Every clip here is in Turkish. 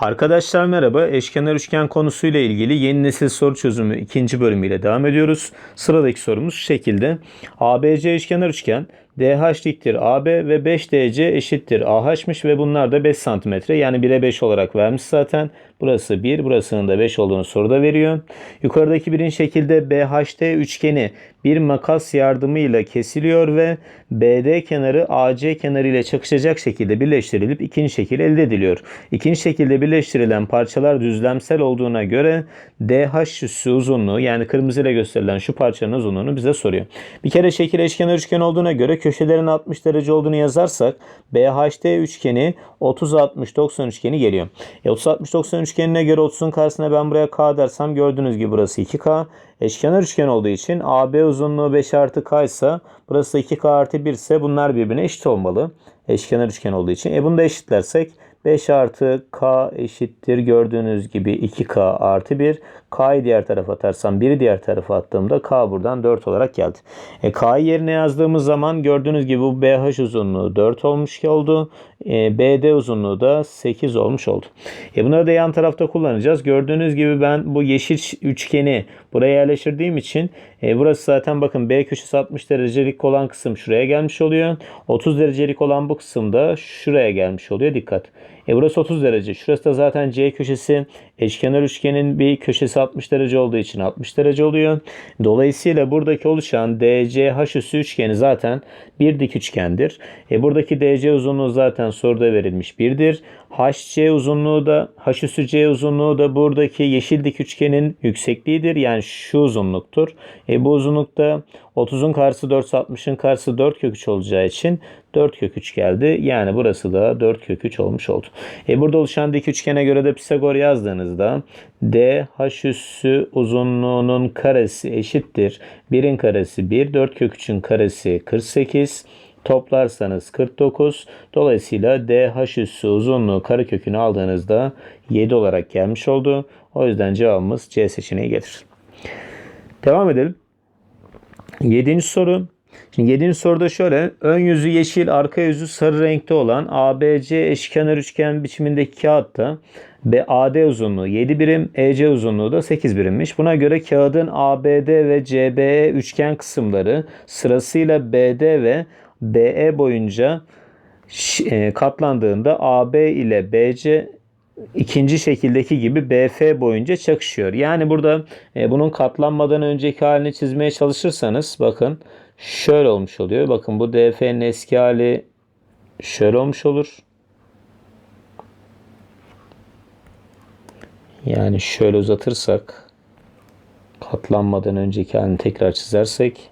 Arkadaşlar merhaba. Eşkenar üçgen konusuyla ilgili yeni nesil soru çözümü ikinci bölümüyle devam ediyoruz. Sıradaki sorumuz şu şekilde. ABC eşkenar üçgen DH diktir AB ve 5DC eşittir AH'mış ve bunlar da 5 cm. Yani 1'e 5 olarak vermiş zaten. Burası 1, burasının da 5 olduğunu soruda veriyor. Yukarıdaki birin şekilde BHT üçgeni bir makas yardımıyla kesiliyor ve BD kenarı AC kenarı ile çakışacak şekilde birleştirilip ikinci şekil elde ediliyor. İkinci şekilde birleştirilen parçalar düzlemsel olduğuna göre DH üssü uzunluğu yani kırmızı ile gösterilen şu parçanın uzunluğunu bize soruyor. Bir kere şekil eşkenar üçgen olduğuna göre köşelerin 60 derece olduğunu yazarsak BHT üçgeni 30-60-90 üçgeni geliyor. E 30-60-90 üçgenine göre 30'un karşısına ben buraya K dersem gördüğünüz gibi burası 2K. Eşkenar üçgen olduğu için AB uzunluğu 5 artı K ise burası 2K artı 1 ise bunlar birbirine eşit olmalı. Eşkenar üçgen olduğu için. E bunu da eşitlersek 5 artı K eşittir gördüğünüz gibi 2K artı 1. K'yı diğer tarafa atarsam 1'i diğer tarafa attığımda K buradan 4 olarak geldi. E, K'yı yerine yazdığımız zaman gördüğünüz gibi bu BH uzunluğu 4 olmuş oldu. E, BD uzunluğu da 8 olmuş oldu. E, bunları da yan tarafta kullanacağız. Gördüğünüz gibi ben bu yeşil üçgeni buraya yerleştirdiğim için e, burası zaten bakın B köşesi 60 derecelik olan kısım şuraya gelmiş oluyor. 30 derecelik olan bu kısım da şuraya gelmiş oluyor. Dikkat. E burası 30 derece. Şurası da zaten C köşesi eşkenar üçgenin bir köşesi 60 derece olduğu için 60 derece oluyor. Dolayısıyla buradaki oluşan DCH üssü üçgeni zaten bir dik üçgendir. E buradaki DC uzunluğu zaten soruda verilmiş birdir. HC uzunluğu da H üssü C uzunluğu da buradaki yeşil dik üçgenin yüksekliğidir. Yani şu uzunluktur. E bu uzunlukta 30'un karşısı 4 60'ın karşısı 4 kök 3 olacağı için 4 kök 3 geldi. Yani burası da 4 kök 3 olmuş oldu. E burada oluşan dik üçgene göre de Pisagor yazdığınızda D H üssü uzunluğunun karesi eşittir. 1'in karesi 1, 4 kök 3'ün karesi 48. Toplarsanız 49. Dolayısıyla DH üssü uzunluğu karekökünü aldığınızda 7 olarak gelmiş oldu. O yüzden cevabımız C seçeneği gelir. Devam edelim. Yedinci soru. Şimdi yedinci soruda şöyle. Ön yüzü yeşil, arka yüzü sarı renkte olan ABC eşkenar üçgen biçimindeki kağıtta BAD uzunluğu 7 birim, EC uzunluğu da 8 birimmiş. Buna göre kağıdın ABD ve CBE üçgen kısımları sırasıyla BD ve BE boyunca e, katlandığında AB ile BC ikinci şekildeki gibi BF boyunca çakışıyor. Yani burada e, bunun katlanmadan önceki halini çizmeye çalışırsanız bakın şöyle olmuş oluyor. Bakın bu DF'nin eski hali şöyle olmuş olur. Yani şöyle uzatırsak katlanmadan önceki halini tekrar çizersek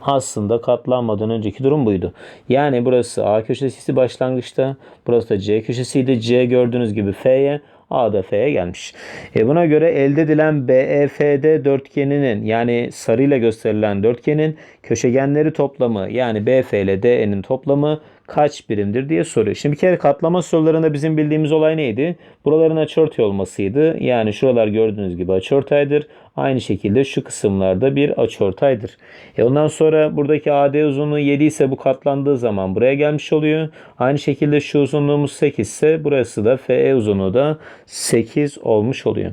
aslında katlanmadan önceki durum buydu. Yani burası A köşesi başlangıçta. Burası da C köşesiydi. C gördüğünüz gibi F'ye. A da F'ye gelmiş. E buna göre elde edilen BEFD dörtgeninin yani sarıyla gösterilen dörtgenin köşegenleri toplamı yani BF ile DE'nin toplamı kaç birimdir diye soruyor. Şimdi bir kere katlama sorularında bizim bildiğimiz olay neydi? Buraların açıortay olmasıydı. Yani şuralar gördüğünüz gibi açıortaydır. Aynı şekilde şu kısımlarda bir açıortaydır. E ondan sonra buradaki AD uzunluğu 7 ise bu katlandığı zaman buraya gelmiş oluyor. Aynı şekilde şu uzunluğumuz 8 ise burası da FE uzunluğu da 8 olmuş oluyor.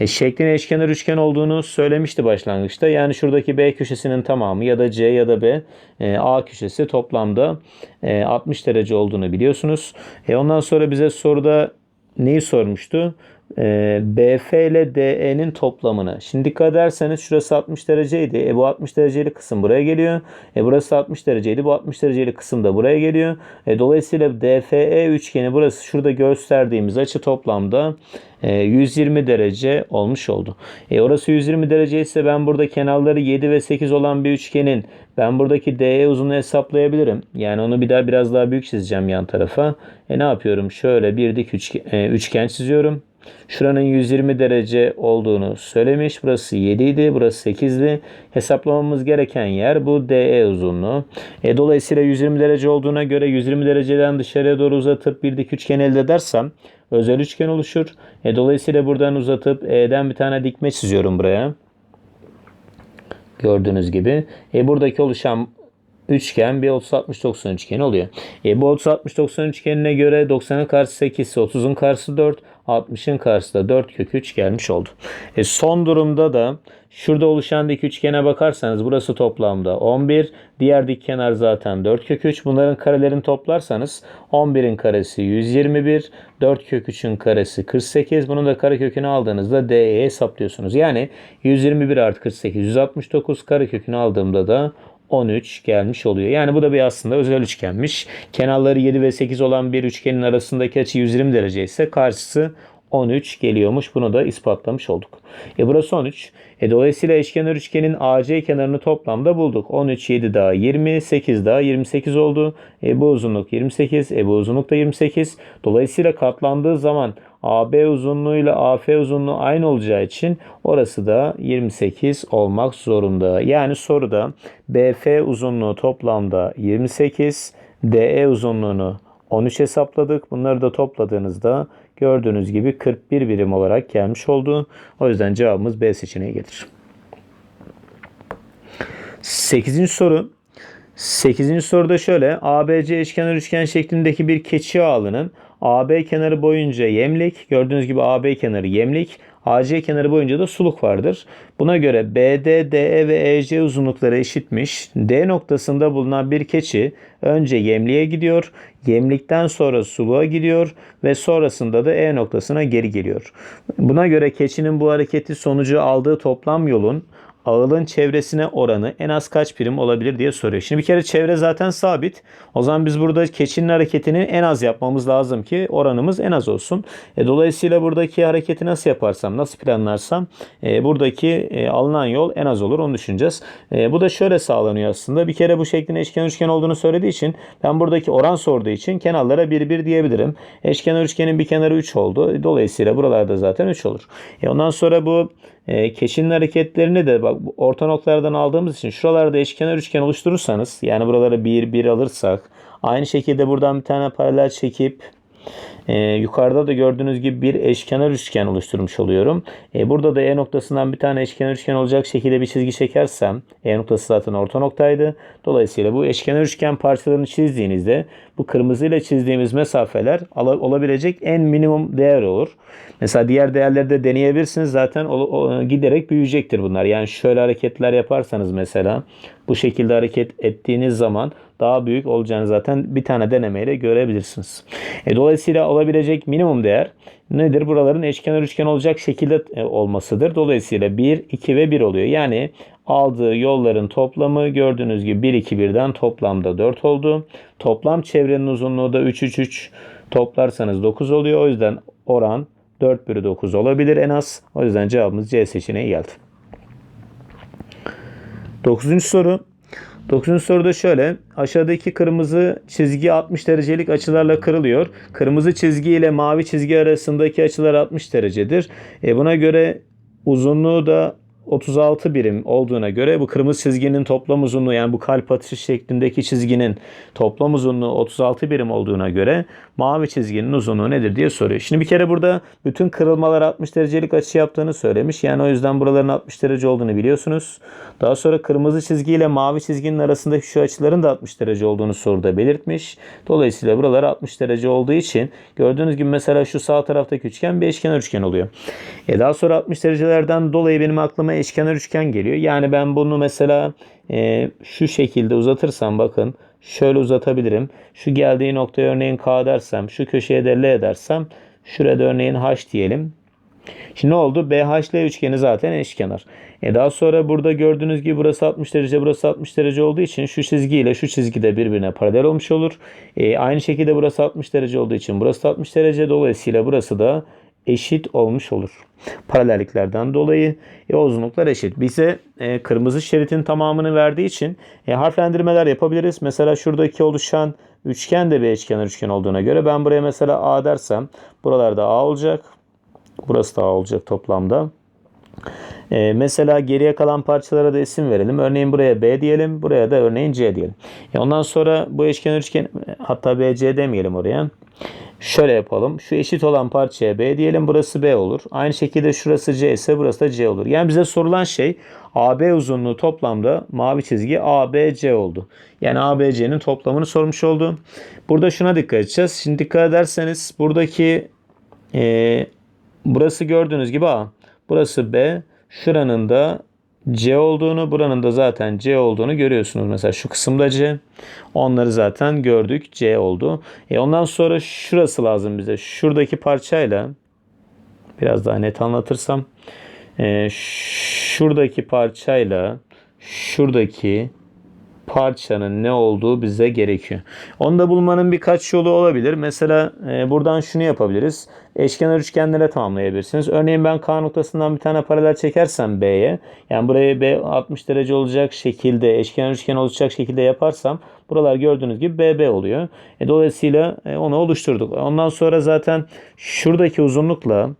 E şeklin eşkenar üçgen olduğunu söylemişti başlangıçta. Yani şuradaki B köşesinin tamamı ya da C ya da B e, A köşesi toplamda e, 60 derece olduğunu biliyorsunuz. E ondan sonra bize soruda neyi sormuştu? E, BF ile DE'nin toplamını. Şimdi dikkat ederseniz şurası 60 dereceydi. E bu 60 dereceli kısım buraya geliyor. E burası 60 dereceydi. Bu 60 dereceli kısım da buraya geliyor. E dolayısıyla DFE üçgeni burası şurada gösterdiğimiz açı toplamda 120 e, derece olmuş oldu. E orası 120 derece ise ben burada kenarları 7 ve 8 olan bir üçgenin ben buradaki DE uzunluğu hesaplayabilirim. Yani onu bir daha biraz daha büyük çizeceğim yan tarafa. E ne yapıyorum? Şöyle bir dik üçgen, e, üçgen çiziyorum. Şuranın 120 derece olduğunu söylemiş. Burası 7 idi. Burası 8'di. Hesaplamamız gereken yer bu DE uzunluğu. E, dolayısıyla 120 derece olduğuna göre 120 dereceden dışarıya doğru uzatıp bir dik üçgen elde edersem özel üçgen oluşur. E, dolayısıyla buradan uzatıp E'den bir tane dikme çiziyorum buraya. Gördüğünüz gibi. E, buradaki oluşan üçgen bir 30 60 90 üçgeni oluyor. E, bu 30 60 90 üçgenine göre 90'ın karşısı 8 ise 30'un karşısı 4, 60'ın karşısı da 4 kök 3 gelmiş oldu. E, son durumda da şurada oluşan dik üçgene bakarsanız burası toplamda 11. Diğer dik kenar zaten 4 kök 3. Bunların karelerini toplarsanız 11'in karesi 121, 4 kök 3'ün karesi 48. Bunun da kare kökünü aldığınızda D'ye hesaplıyorsunuz. Yani 121 artı 48 169 kare kökünü aldığımda da 13 gelmiş oluyor. Yani bu da bir aslında özel üçgenmiş. Kenarları 7 ve 8 olan bir üçgenin arasındaki açı 120 derece ise karşısı 13 geliyormuş. Bunu da ispatlamış olduk. E burası 13. E dolayısıyla eşkenar üçgenin AC kenarını toplamda bulduk. 13, 7 daha 20, 8 daha 28 oldu. E bu uzunluk 28, e bu uzunluk da 28. Dolayısıyla katlandığı zaman AB uzunluğuyla AF uzunluğu aynı olacağı için orası da 28 olmak zorunda. Yani soruda BF uzunluğu toplamda 28, DE uzunluğunu 13 hesapladık. Bunları da topladığınızda gördüğünüz gibi 41 birim olarak gelmiş oldu. O yüzden cevabımız B seçeneği gelir. 8. soru. 8. soruda şöyle. ABC eşkenar üçgen şeklindeki bir keçi ağının AB kenarı boyunca yemlik. Gördüğünüz gibi AB kenarı yemlik. AC kenarı boyunca da suluk vardır. Buna göre BD, DE ve EC uzunlukları eşitmiş. D noktasında bulunan bir keçi önce yemliğe gidiyor, yemlikten sonra suluğa gidiyor ve sonrasında da E noktasına geri geliyor. Buna göre keçinin bu hareketi sonucu aldığı toplam yolun ağılın çevresine oranı en az kaç birim olabilir diye soruyor. Şimdi bir kere çevre zaten sabit. O zaman biz burada keçinin hareketini en az yapmamız lazım ki oranımız en az olsun. E, dolayısıyla buradaki hareketi nasıl yaparsam, nasıl planlarsam e, buradaki e, alınan yol en az olur. Onu düşüneceğiz. E, bu da şöyle sağlanıyor aslında. Bir kere bu şeklin eşkenar üçgen olduğunu söylediği için ben buradaki oran sorduğu için kenarlara 1 1 diyebilirim. Eşkenar üçgenin bir kenarı 3 oldu. Dolayısıyla buralarda zaten 3 olur. E, ondan sonra bu e, keçinin hareketlerini de bak orta noktalardan aldığımız için şuralarda eşkenar üçgen oluşturursanız yani buraları bir bir alırsak aynı şekilde buradan bir tane paralel çekip e, yukarıda da gördüğünüz gibi bir eşkenar üçgen oluşturmuş oluyorum. E, burada da E noktasından bir tane eşkenar üçgen olacak şekilde bir çizgi çekersem E noktası zaten orta noktaydı. Dolayısıyla bu eşkenar üçgen parçalarını çizdiğinizde bu kırmızıyla çizdiğimiz mesafeler olabilecek en minimum değer olur. Mesela diğer değerleri de deneyebilirsiniz. Zaten o, o, giderek büyüyecektir bunlar. Yani şöyle hareketler yaparsanız mesela bu şekilde hareket ettiğiniz zaman daha büyük olacağını zaten bir tane denemeyle görebilirsiniz. E, dolayısıyla olabilecek minimum değer nedir? Buraların eşkenar üçgen olacak şekilde e, olmasıdır. Dolayısıyla 1, 2 ve 1 oluyor. Yani aldığı yolların toplamı gördüğünüz gibi 1, 2, 1'den toplamda 4 oldu. Toplam çevrenin uzunluğu da 3, 3, 3 toplarsanız 9 oluyor. O yüzden oran 4 bölü 9 olabilir en az. O yüzden cevabımız C seçeneği geldi. 9. soru. 9. soruda şöyle. Aşağıdaki kırmızı çizgi 60 derecelik açılarla kırılıyor. Kırmızı çizgi ile mavi çizgi arasındaki açılar 60 derecedir. E buna göre uzunluğu da 36 birim olduğuna göre bu kırmızı çizginin toplam uzunluğu yani bu kalp atışı şeklindeki çizginin toplam uzunluğu 36 birim olduğuna göre mavi çizginin uzunluğu nedir diye soruyor. Şimdi bir kere burada bütün kırılmalar 60 derecelik açı yaptığını söylemiş. Yani o yüzden buraların 60 derece olduğunu biliyorsunuz. Daha sonra kırmızı çizgi ile mavi çizginin arasındaki şu açıların da 60 derece olduğunu soruda belirtmiş. Dolayısıyla buralar 60 derece olduğu için gördüğünüz gibi mesela şu sağ taraftaki üçgen bir eşkenar üçgen oluyor. E daha sonra 60 derecelerden dolayı benim aklıma eşkenar üçgen geliyor. Yani ben bunu mesela e, şu şekilde uzatırsam bakın şöyle uzatabilirim. Şu geldiği noktaya örneğin K dersem, şu köşeye de L dersem, şurada örneğin H diyelim. Şimdi ne oldu? BHL üçgeni zaten eşkenar. E daha sonra burada gördüğünüz gibi burası 60 derece, burası 60 derece olduğu için şu çizgi ile şu çizgi de birbirine paralel olmuş olur. E, aynı şekilde burası 60 derece olduğu için burası 60 derece. Dolayısıyla burası da eşit olmuş olur. Paralelliklerden dolayı e, uzunluklar eşit. Bize e, kırmızı şeritin tamamını verdiği için e, harflendirmeler yapabiliriz. Mesela şuradaki oluşan üçgen de bir eşkenar üçgen olduğuna göre ben buraya mesela A dersem buralarda A olacak. Burası da A olacak toplamda. Ee, mesela geriye kalan parçalara da isim verelim. Örneğin buraya B diyelim. Buraya da örneğin C diyelim. E ondan sonra bu eşkenar üçgen hatta BC demeyelim oraya. Şöyle yapalım. Şu eşit olan parçaya B diyelim. Burası B olur. Aynı şekilde şurası C ise burası da C olur. Yani bize sorulan şey AB uzunluğu toplamda mavi çizgi ABC oldu. Yani ABC'nin toplamını sormuş oldu. Burada şuna dikkat edeceğiz. Şimdi dikkat ederseniz buradaki e, burası gördüğünüz gibi A. Burası B. Şuranın da C olduğunu, buranın da zaten C olduğunu görüyorsunuz. Mesela şu kısımda C. Onları zaten gördük. C oldu. E ondan sonra şurası lazım bize. Şuradaki parçayla biraz daha net anlatırsam e, şuradaki parçayla şuradaki parçanın ne olduğu bize gerekiyor. Onu da bulmanın birkaç yolu olabilir. Mesela e, buradan şunu yapabiliriz. Eşkenar üçgenlere tamamlayabilirsiniz. Örneğin ben K noktasından bir tane paralel çekersem B'ye, yani buraya B 60 derece olacak şekilde, eşkenar üçgen olacak şekilde yaparsam buralar gördüğünüz gibi BB oluyor. E, dolayısıyla e, onu oluşturduk. Ondan sonra zaten şuradaki uzunlukla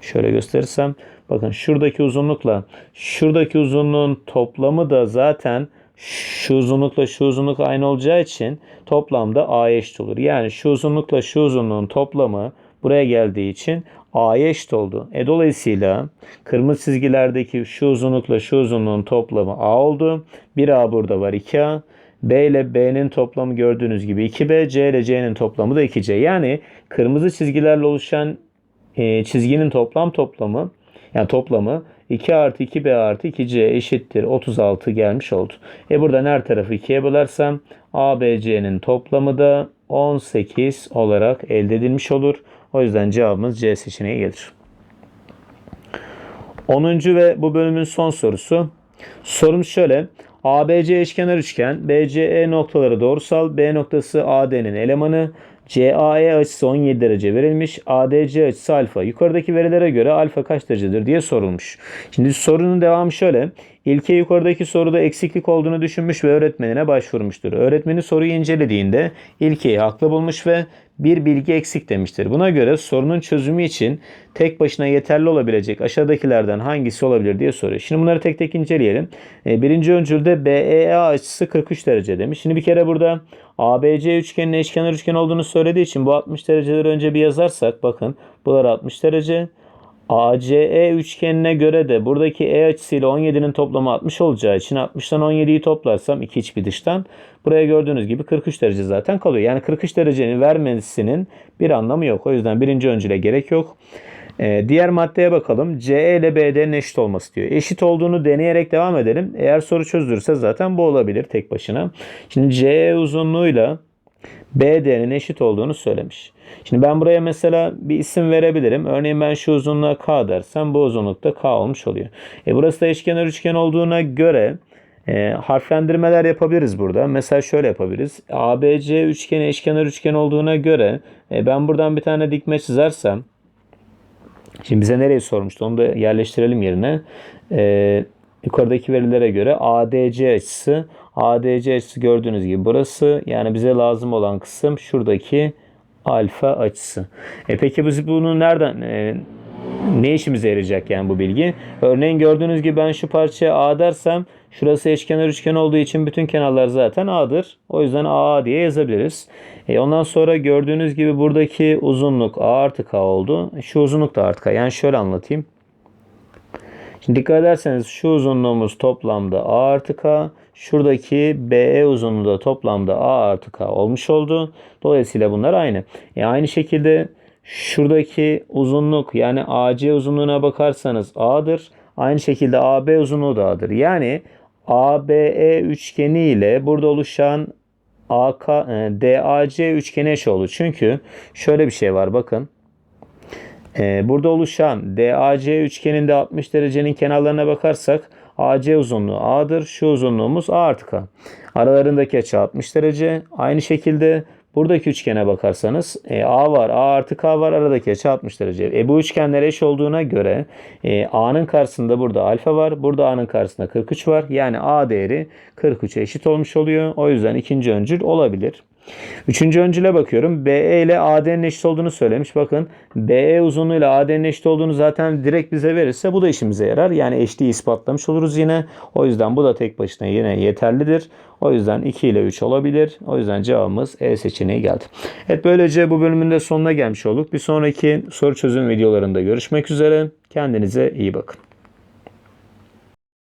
şöyle gösterirsem bakın şuradaki uzunlukla şuradaki uzunluğun toplamı da zaten şu uzunlukla şu uzunluk aynı olacağı için toplamda A'ya eşit olur. Yani şu uzunlukla şu uzunluğun toplamı buraya geldiği için A'ya eşit oldu. E dolayısıyla kırmızı çizgilerdeki şu uzunlukla şu uzunluğun toplamı A oldu. 1A burada var 2A. B ile B'nin toplamı gördüğünüz gibi 2B, C ile C'nin toplamı da 2C. Yani kırmızı çizgilerle oluşan e, çizginin toplam toplamı yani toplamı 2 artı 2b artı 2c eşittir 36 gelmiş oldu. E buradan her tarafı 2'ye bölersem ABC'nin toplamı da 18 olarak elde edilmiş olur. O yüzden cevabımız C seçeneği gelir. 10. ve bu bölümün son sorusu. Sorumuz şöyle. ABC eşkenar üçgen, BCE noktaları doğrusal, B noktası AD'nin elemanı, CAE açısı 17 derece verilmiş. ADC açısı alfa. Yukarıdaki verilere göre alfa kaç derecedir diye sorulmuş. Şimdi sorunun devamı şöyle. İlke yukarıdaki soruda eksiklik olduğunu düşünmüş ve öğretmenine başvurmuştur. Öğretmeni soruyu incelediğinde ilkeyi haklı bulmuş ve bir bilgi eksik demiştir. Buna göre sorunun çözümü için tek başına yeterli olabilecek aşağıdakilerden hangisi olabilir diye soruyor. Şimdi bunları tek tek inceleyelim. E, birinci öncülde BEA açısı 43 derece demiş. Şimdi bir kere burada ABC üçgenin eşkenar üçgen olduğunu söylediği için bu 60 dereceleri önce bir yazarsak bakın bunlar 60 derece. ACE üçgenine göre de buradaki E açısıyla 17'nin toplamı 60 olacağı için 60'tan 17'yi toplarsam iki iç bir dıştan buraya gördüğünüz gibi 43 derece zaten kalıyor. Yani 43 derecenin vermesinin bir anlamı yok. O yüzden birinci öncüle gerek yok. Ee, diğer maddeye bakalım. CE ile BD'nin eşit olması diyor. Eşit olduğunu deneyerek devam edelim. Eğer soru çözülürse zaten bu olabilir tek başına. Şimdi CE uzunluğuyla BD'nin eşit olduğunu söylemiş. Şimdi ben buraya mesela bir isim verebilirim. Örneğin ben şu uzunluğa K dersem bu uzunlukta K olmuş oluyor. E burası da eşkenar üçgen olduğuna göre e, harflendirmeler yapabiliriz burada. Mesela şöyle yapabiliriz. ABC üçgeni eşkenar üçgen olduğuna göre e, ben buradan bir tane dikme çizersem Şimdi bize nereyi sormuştu? Onu da yerleştirelim yerine. Ee, yukarıdaki verilere göre ADC açısı ADC açısı gördüğünüz gibi burası yani bize lazım olan kısım şuradaki alfa açısı. E peki biz bunu nereden e, ne işimize yarayacak yani bu bilgi? Örneğin gördüğünüz gibi ben şu parçaya A dersem şurası eşkenar üçgen olduğu için bütün kenarlar zaten A'dır. O yüzden A diye yazabiliriz. E ondan sonra gördüğünüz gibi buradaki uzunluk A artı K oldu. Şu uzunluk da artı K. Yani şöyle anlatayım. Şimdi dikkat ederseniz şu uzunluğumuz toplamda A artı K. Şuradaki BE uzunluğu da toplamda A artı K olmuş oldu. Dolayısıyla bunlar aynı. E aynı şekilde şuradaki uzunluk yani AC uzunluğuna bakarsanız A'dır. Aynı şekilde AB uzunluğu da A'dır. Yani ABE üçgeni ile burada oluşan AK, e, DAC üçgeni eş oldu. Çünkü şöyle bir şey var bakın. Ee, burada oluşan DAC üçgeninde 60 derecenin kenarlarına bakarsak AC uzunluğu A'dır. Şu uzunluğumuz A artı K. Aralarındaki açı 60 derece. Aynı şekilde buradaki üçgene bakarsanız e, A var, A artı K var. Aradaki açı 60 derece. E, bu üçgenler eş olduğuna göre e, A'nın karşısında burada alfa var. Burada A'nın karşısında 43 var. Yani A değeri 43'e eşit olmuş oluyor. O yüzden ikinci öncül olabilir. Üçüncü öncüle bakıyorum. BE ile AD'nin eşit olduğunu söylemiş. Bakın BE uzunluğuyla AD'nin eşit olduğunu zaten direkt bize verirse bu da işimize yarar. Yani eşliği ispatlamış oluruz yine. O yüzden bu da tek başına yine yeterlidir. O yüzden 2 ile 3 olabilir. O yüzden cevabımız E seçeneği geldi. Evet böylece bu bölümün de sonuna gelmiş olduk. Bir sonraki soru çözüm videolarında görüşmek üzere. Kendinize iyi bakın.